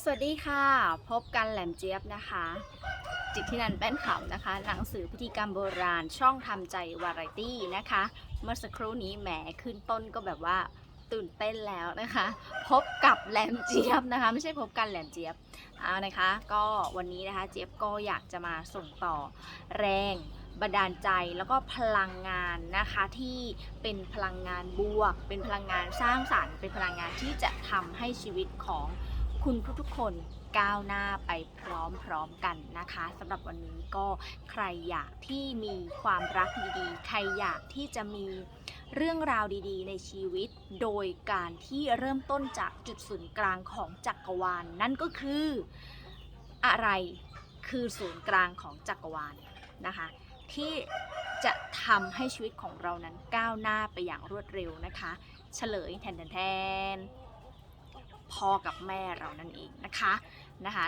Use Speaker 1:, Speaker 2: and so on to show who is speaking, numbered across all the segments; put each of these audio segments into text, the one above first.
Speaker 1: สวัสดีค่ะ พบกันแหลมเจี๊ยบนะคะ จิตที่นันแป้นขาวนะคะ หนังสือพิธีกรรมโบราณช่องทำใจวาไรตี้นะคะ เมื่อสักครู่นี้แหมขึ้นต้นก็แบบว่าตื่นเต้นแล้วนะคะ พบกับแหลมเจี๊ยบนะคะ ไม่ใช่พบกันแหลมเจี๊ยบเอานะคะ ก็วันนี้นะคะเจี๊ยบก็อยากจะมาส่งต่อแรงบันดาลใจแล้วก็พลังงานนะคะที่เป็นพลังงานบวก เป็นพลังงานสร้างสรรค์ เป็นพลังงานที่จะทำให้ชีวิตของ คุณทุกๆคนก้าวหน้าไปพร้อมๆกันนะคะสำหรับวันนี้ก็ใครอยากที่มีความรักดีๆ ใครอยากที่จะมีเรื่องราวดีๆ ในชีวิต โดยการที่เริ่มต้นจากจุดศูนย์กลางของจักรวาลนนั่นก็คืออะไรคือศูนย์กลางของจักรวาลนะคะ ที่จะทำให้ชีวิตของเรานั้นก้าวหน้าไปอย่างรวดเร็วนะคะ เฉลยแทนแทน พ่อกับแม่เรานั่นเองนะคะนะคะ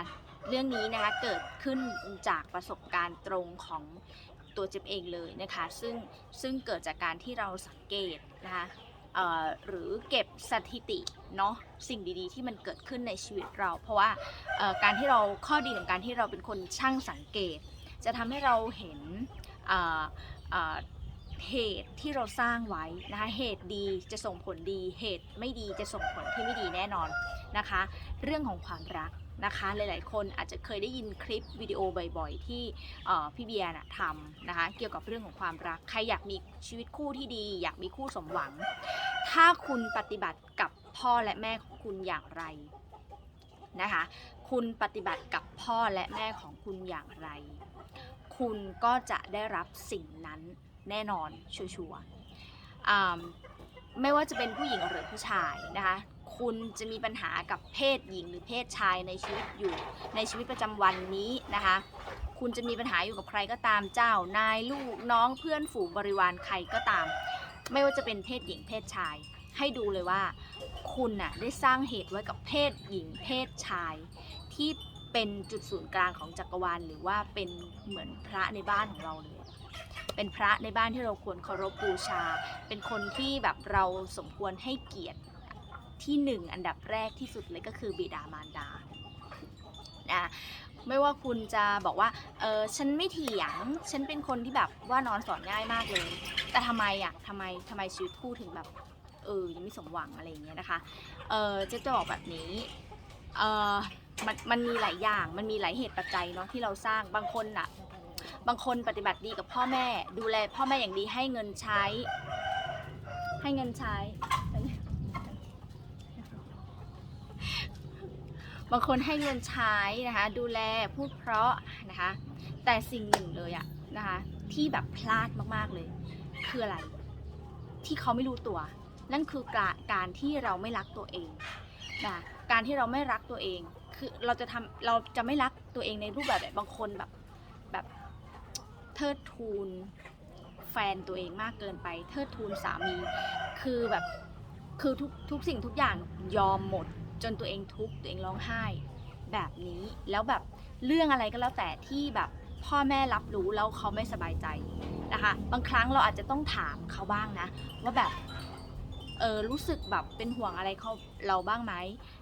Speaker 1: เรื่องนี้นะคะเกิดขึ้นจากประสบการณ์ตรงของตัวเจ็บเองเลยนะคะ ซึ่งซึ่งเกิดจากการที่เราสังเกตนะคะหรือเก็บสถิติเนาะสิ่งดีๆ ที่มันเกิดขึ้นในชีวิตเรา เพราะว่าการที่เราข้อดีของการที่เราเป็นคนช่างสังเกต จะทำให้เราเห็น เหตุที่เราสร้างไว้นะคะเหตุดีจะส่งผลดี เหตุไม่ดีจะส่งผลที่ไม่ดีแน่นอนนะคะ เรื่องของความรักนะคะหลาย ๆ คนอาจจะเคยได้ยินคลิปวิดีโอบ่อย ๆ ที่พี่เบียร์นะทำนะคะเกี่ยวกับเรื่องของความรัก ใครอยากมีชีวิตคู่ที่ดี อยากมีคู่สมหวัง ถ้าคุณปฏิบัติกับพ่อและแม่ของคุณอย่างไรนะคะ คุณปฏิบัติกับพ่อและแม่ของคุณอย่างไร คุณก็จะได้รับสิ่งนั้น แน่นอนชัวร์ๆไม่ว่าจะเป็นผู้หญิงหรือผู้ชายนะคะคุณจะมีปัญหากับเพศหญิงหรือเพศชายในชีวิตอยู่ในชีวิตประจำวันนี้นะคะ คุณจะมีปัญหาอยู่กับใครก็ตามเจ้านายลูกน้องเพื่อนฝูงบริวารใครก็ตาม ไม่ว่าจะเป็นเพศหญิงเพศชาย ให้ดูเลยว่า คุณน่ะได้สร้างเหตุไว้กับเพศหญิงเพศชาย ที่เป็นจุดศูนย์กลางของจักรวาลหรือว่าเป็นเหมือนพระในบ้านของเราเลย เป็นพระในบ้านที่เราควรเคารพบูชา เป็นคนที่แบบเราสมควรให้เกียรติที่หนึ่งอันดับแรกที่สุดเลยก็คือบิดามารดานะไม่ว่าคุณจะบอกว่า เออฉันไม่เถียง ฉันเป็นคนที่แบบว่านอนสอนง่ายมากเลย แต่ทำไมอะทำไมทำไมชีวิตคู่ถึงแบบ เออ ยังไม่สมหวังอะไรอย่างเงี้ยนะคะ เออจะจะบอกแบบนี้ เออมันมันมีหลายอย่าง มันมีหลายเหตุปัจจัยเนาะที่เราสร้าง บางคนอะ บางคนปฏิบัติดีกับพ่อแม่ ดูแลพ่อแม่อย่างดีให้เงินใช้ ให้เงินใช้ บางคนให้เงินใช้นะคะ ดูแลพูดเพราะนะคะ แต่สิ่งหนึ่งเลยอะนะคะ ที่แบบพลาดมากๆเลย คืออะไร ที่เขาไม่รู้ตัว นั่นคือการการที่เราไม่รักตัวเองนะการที่เราไม่รักตัวเอง คือเราจะทำเราจะไม่รักตัวเองในรูปแบบแบบบางคนแบบ เทิดทูนแฟนตัวเองมากเกินไป เทิดทูนสามี คือแบบคือทุกทุกสิ่งทุกอย่างยอมหมด จนตัวเองทุกข์ตัวเองร้องไห้ แบบนี้แล้วแบบเรื่องอะไรก็แล้วแต่ที่แบบพ่อแม่รับรู้แล้วเขาไม่สบายใจนะคะ บางครั้งเราอาจจะต้องถามเขาบ้างนะ ว่าแบบเออรู้สึกแบบเป็นห่วงอะไรเขาเราบ้างไหม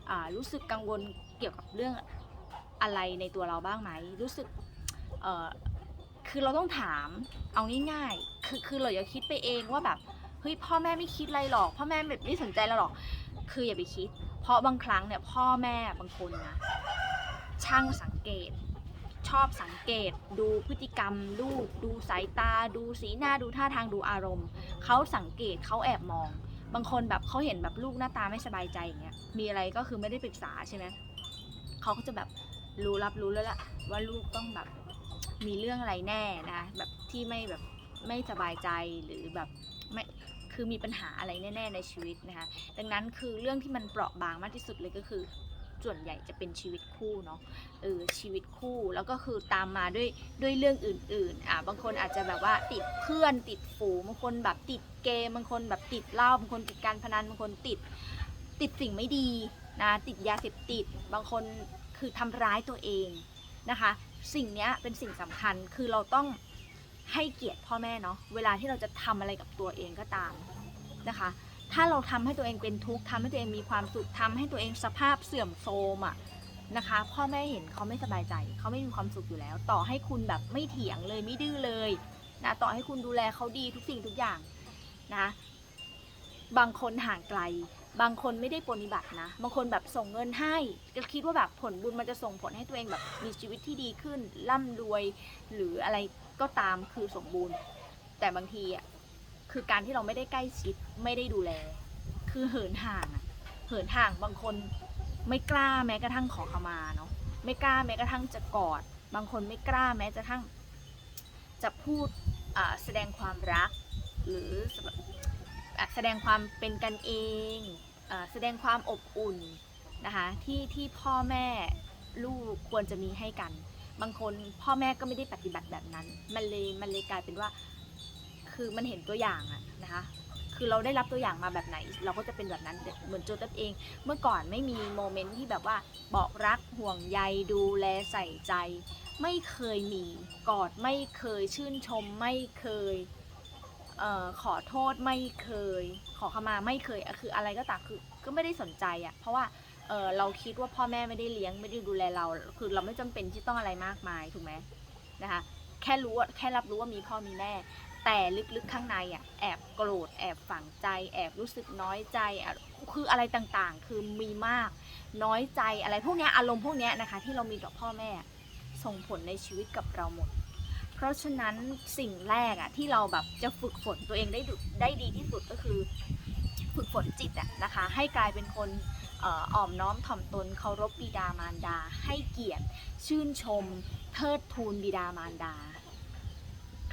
Speaker 1: อ่ารู้สึกกังวลเกี่ยวกับเรื่องอะไรในตัวเราบ้างไหมรู้สึกเออ คือเราต้องถามเอาง่ายๆ คือคือเราอย่าคิดไปเองว่าแบบเฮ้ยพ่อแม่ไม่คิดอะไรหรอก พ่อแม่แบบไม่สนใจเราหรอก คืออย่าไปคิด เพราะบางครั้งเนี่ยพ่อแม่บางคนนะช่างสังเกต ชอบสังเกต ดูพฤติกรรมลูก ดูสายตา ดูสีหน้าดูท่าทางดูอารมณ์เขาสังเกตเขาแอบมอง บางคนแบบเขาเห็นแบบลูกหน้าตาไม่สบายใจอย่างเงี้ยมีอะไรก็คือไม่ได้ปรึกษาใช่ไหมเขาก็จะแบบรู้รับรู้แล้วล่ะว่าลูกต้องแบบ มีเรื่องอะไรแน่นะแบบที่ไม่แบบไม่สบายใจหรือแบบไม่คือมีปัญหาอะไรแน่ๆในชีวิตนะคะดังนั้นคือเรื่องที่มันเปราะบางมากที่สุดเลยก็คือส่วนใหญ่จะเป็นชีวิตคู่เนาะเออชีวิตคู่แล้วก็คือตามมาด้วยด้วยเรื่องอื่นๆอะบางคนอาจจะแบบว่าติดเพื่อนติดฝูงบางคนแบบติดเกมบางคนแบบติดเหล้าบางคนติดการพนันบางคนติดติดสิ่งไม่ดีนะติดยาเสพติด บางคนคือทำร้ายตัวเองนะคะ สิ่งเนี้ยเป็นสิ่งสำคัญคือเราต้องให้เกียรติพ่อแม่เนาะเวลาที่เราจะทำอะไรกับตัวเองก็ตามนะคะ ถ้าเราทำให้ตัวเองเป็นทุกข์ทำให้ตัวเองมีความสุขทำให้ตัวเองสภาพเสื่อมโทรมอะนะคะ พ่อแม่เห็นเขาไม่สบายใจเขาไม่มีความสุขอยู่แล้ว ต่อให้คุณแบบไม่เถียงเลยไม่ดื้อเลยนะต่อให้คุณดูแลเขาดีทุกสิ่งทุกอย่างนะ บางคนห่างไกล บางคนไม่ได้ปฏิบัตินะ บางคนแบบส่งเงินให้ก็คิดว่าแบบผลบุญมันจะส่งผลให้ตัวเองแบบมีชีวิตที่ดีขึ้นร่ำรวย หรืออะไรก็ตามคือสมบูรณ์ แต่บางทีอะคือการที่เราไม่ได้ใกล้ชิดไม่ได้ดูแล คือเหินห่างอะเหินห่างบางคนไม่กล้าแม้กระทั่งขอขมาเนาะไม่กล้าแม้กระทั่งจะกอด บางคนไม่กล้าแม้กระทั่ง จะพูดแสดงความรัก หรือ แสดงความเป็นกันเองอ่าแสดงความอบอุ่นนะคะที่ที่พ่อแม่ลูกควรจะมีให้กัน บางคนพ่อแม่ก็ไม่ได้ปฏิบัติแบบนั้น มันเลยมันเลยกลายเป็นว่า คือมันเห็นตัวอย่างอะนะคะคือเราได้รับตัวอย่างมาแบบไหน เราก็จะเป็นแบบนั้นเหมือนโจตัสเอง เมื่อก่อนไม่มีโมเมนต์ที่แบบว่าบอกรักห่วงใยดูแลใส่ใจ ไม่เคยมีกอดไม่เคยชื่นชมไม่เคย ออขอโทษไม่เคย ขอขมาไม่เคยคืออะไรก็ตามคือก็ไม่ได้สนใจอะ่ะเพราะว่าเออเราคิดว่าพ่อแม่ไม่ได้เลี้ยงไม่ได้ดูแลเรา คือเราไม่จำเป็นที่ต้องอะไรมากมายถูกไหมนะคะแค่รู้แค่รับรู้ว่ามีพ่อมีแม่ แต่ลึกๆข้างในอะแอบโกรธแอบฝังใจ แอบรู้สึกน้อยใจอะคืออะไรต่างๆ คือมีมากน้อยใจอะไรพวกนี้อารมณ์พวกนี้นะคะ ที่เรามีต่อพ่อแม่ส่งผลในชีวิตกับเราหมด ราะฉะนั้นสิ่งแรกอะที่เราแบบจะฝึกฝนตัวเองได้ดได้ดีที่สุดก็คือ ฝึกฝนจิตอะนะคะ ให้กลายเป็นคนอ่ออ่อมน้อมถ่อมตนเคารพบิดามารดา ให้เกียรติชื่นชม เทิดทูนบิดามารดา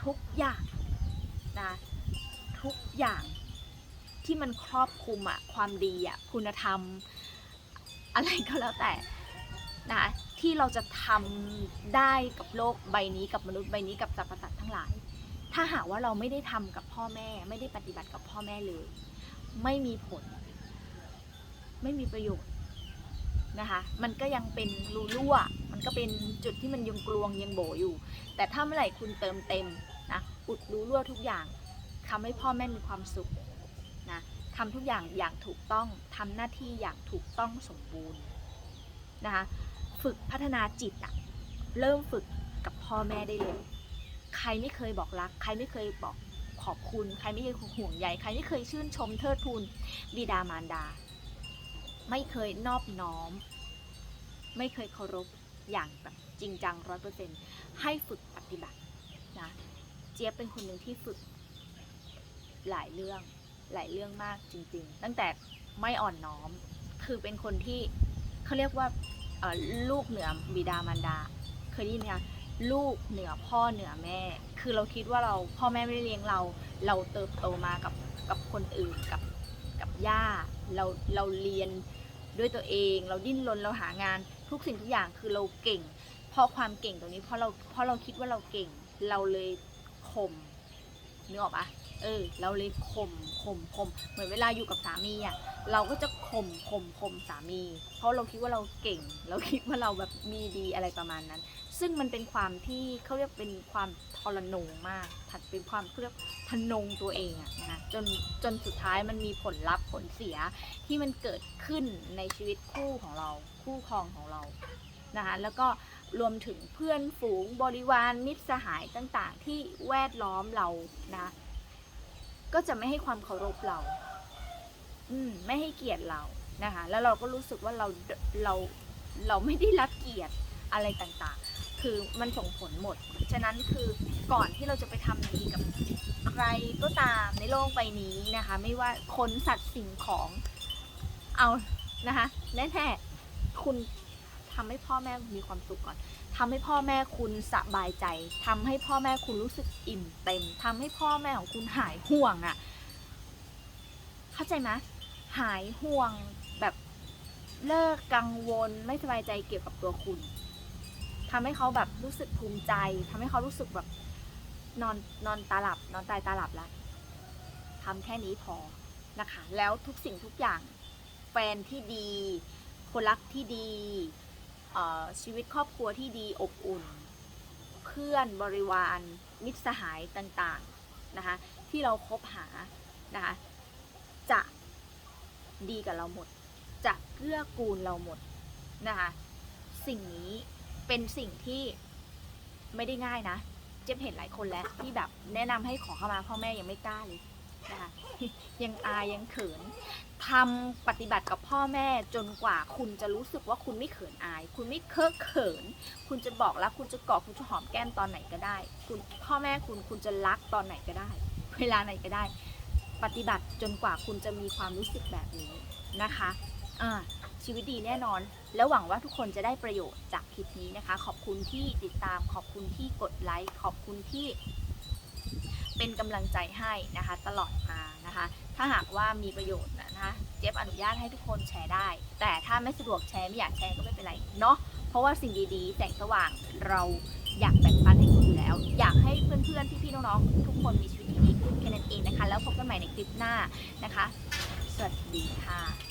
Speaker 1: ทุกอย่างนะทุกอย่างที่มันครอบคลุมอะความดีอะคุณธรรม อะไรก็แล้วแต่ นะที่เราจะทำได้กับโลกใบนี้กับมนุษย์ใบนี้กับสรรพสัตว์ทั้งหลาย ถ้าหากว่าเราไม่ได้ทำกับพ่อแม่ ไม่ได้ปฏิบัติกับพ่อแม่เลย ไม่มีผล ไม่มีประโยชน์นะคะมันก็ยังเป็นรูรั่ว มันก็เป็นจุดที่มันยังกลวงยังโบอยู่ แต่ถ้าเมื่อไหร่คุณเติมเต็มนะอุดรูรั่วทุกอย่างทำให้พ่อแม่มีความสุขนะทำทุกอย่างอย่างถูกต้องทำหน้าที่อย่างถูกต้องสมบูรณ์นะคะ ฝึกพัฒนาจิตอะเริ่มฝึกกับพ่อแม่ได้เลย ใครไม่เคยบอกรัก ใครไม่เคยบอกขอบคุณ ใครไม่เคยห่วงใยใครไม่เคยชื่นชมเทิดทูนบิดามารดา ไม่เคยนอบน้อม ไม่เคยเคารพอย่างแบบจริงจังร้อยเปอร์เซ็นให้ฝึกปฏิบัตินะเจี๊ยบเป็นคนหนึ่งที่ฝึกหลายเรื่องหลายเรื่องมากจริง ๆ ตั้งแต่ไม่อ่อนน้อม คือเป็นคนที่เขาเรียกว่า ลูกเหนือบิดามารดา เคยได้ยินไหมคะลูกเหนือพ่อเหนือแม่ คือเราคิดว่าเราพ่อแม่ไม่ได้เลี้ยงเรา เราเติบโตมากับกับคนอื่นกับกับย่าเราเราเรียนด้วยตัวเอง เราดิ้นรนเราหางานทุกสิ่งทุกอย่างคือเราเก่ง เพราะความเก่งตรงนี้เพราะเราเพราะเราคิดว่าเราเก่ง เราเลยข่มนึกออกปะ เออ เราเลยข่มข่มข่มเหมือนเวลาอยู่กับสามีอะ เราก็จะข่มข่มข่มสามี เพราะเราคิดว่าเราเก่ง เราคิดว่าเราแบบมีดีอะไรประมาณนั้น ซึ่งมันเป็นความที่เขาเรียกเป็นความทรนงมาก ถัดเป็นความเรียกทนงตัวเองอะนะคะจนจนสุดท้ายมันมีผลลัพธ์ผลเสียที่มันเกิดขึ้นในชีวิตคู่ของเรา คู่ครองของเรานะคะแล้วก็รวมถึงเพื่อนฝูงบริวารมิตรสหายต่างๆ ที่แวดล้อมเรานะ ก็จะไม่ให้ความเคารพเรา อืม ไม่ให้เกียรติเรานะคะ แล้วเราก็รู้สึกว่าเราเราเราไม่ได้รับเกียรติอะไรต่างๆ คือมันส่งผลหมด ฉะนั้นคือก่อนที่เราจะไปทำดีกับใครก็ตามในโลกใบนี้นะคะ ไม่ว่าคนสัตว์สิ่งของเอานะคะแน่แท้คุณ ทำให้พ่อแม่มีความสุขก่อนทำให้พ่อแม่คุณสบายใจทำให้พ่อแม่คุณรู้สึกอิ่มเต็มทำให้พ่อแม่ของคุณหายห่วงอะ่ะ เข้าใจไหมหายห่วงแบบเลิกกังวลไม่สบายใจเกี่ยวกับตัวคุณทำให้เขาแบบรู้สึกภูมิใจทำให้เขารู้สึกแบบนอนนอนตาหลับ นอนตายตาหลับแล้วทำแค่นี้พอนะคะ แล้วทุกสิ่งทุกอย่างแฟนที่ดี คนรักที่ดี ชีวิตครอบครัวที่ดีอบอุ่น เพื่อนบริวารมิตรสหายต่างๆนะคะที่เราคบหานะคะจะดีกับเราหมด จะเกื้อกูลเราหมดนะคะสิ่งนี้เป็นสิ่งที่ไม่ได้ง่ายนะ เจ๊ยบเห็นหลายคนแล้วที่แบบแนะนำให้ขอเข้ามาพ่อแม่ยังไม่กล้าเลยนะคะยังอายยังเขิน ทำปฏิบัติกับพ่อแม่จนกว่าคุณจะรู้สึกว่าคุณไม่เขินอาย คุณไม่เคอะเขิน คุณจะบอกรักคุณจะกอดคุณจะหอมแก้มตอนไหนก็ได้ คุณพ่อแม่คุณคุณจะรักตอนไหนก็ได้ เวลาไหนก็ได้ ปฏิบัติจนกว่าคุณจะมีความรู้สึกแบบนี้นะคะอ่าชีวิตดีแน่นอน แล้วหวังว่าทุกคนจะได้ประโยชน์จากคลิปนี้นะคะ ขอบคุณที่ติดตามขอบคุณที่กดไลค์ขอบคุณที่ เป็นกำลังใจให้นะคะตลอดมานะคะ ถ้าหากว่ามีประโยชน์นะคะเจี๊ยบอนุญาตให้ทุกคนแชร์ได้ แต่ถ้าไม่สะดวกแชร์ไม่อยากแชร์ก็ไม่เป็นไรเนาะเพราะว่าสิ่งดีๆแสงสว่างเราอยากแบ่งปันให้คุณอยู่แล้ว อยากให้เพื่อนๆพี่ๆน้องๆทุกคนมีชีวิตที่ดีขึ้นแค่นั้นเองนะคะ แล้วพบกันใหม่ในคลิปหน้านะคะ สวัสดีค่ะ